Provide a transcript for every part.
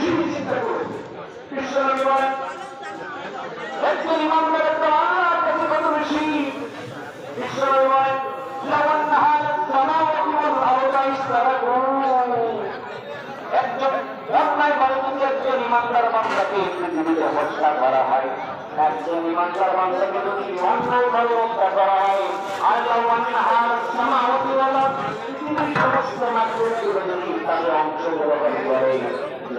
বেশি চিন্তা করেছে বিশ্বনবী বলেন একজন ইমানদারের তো আল্লাহর কাছে কত বেশি বিশ্বনবী বলেন লাওয়ান নাহালাত সামাওয়াতু ওয়াল আরদা ইসতারাকু একজন অন্যায় যদি একজন ইমানদার অংশগ্রহণ করে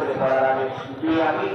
করে করার আগে আমি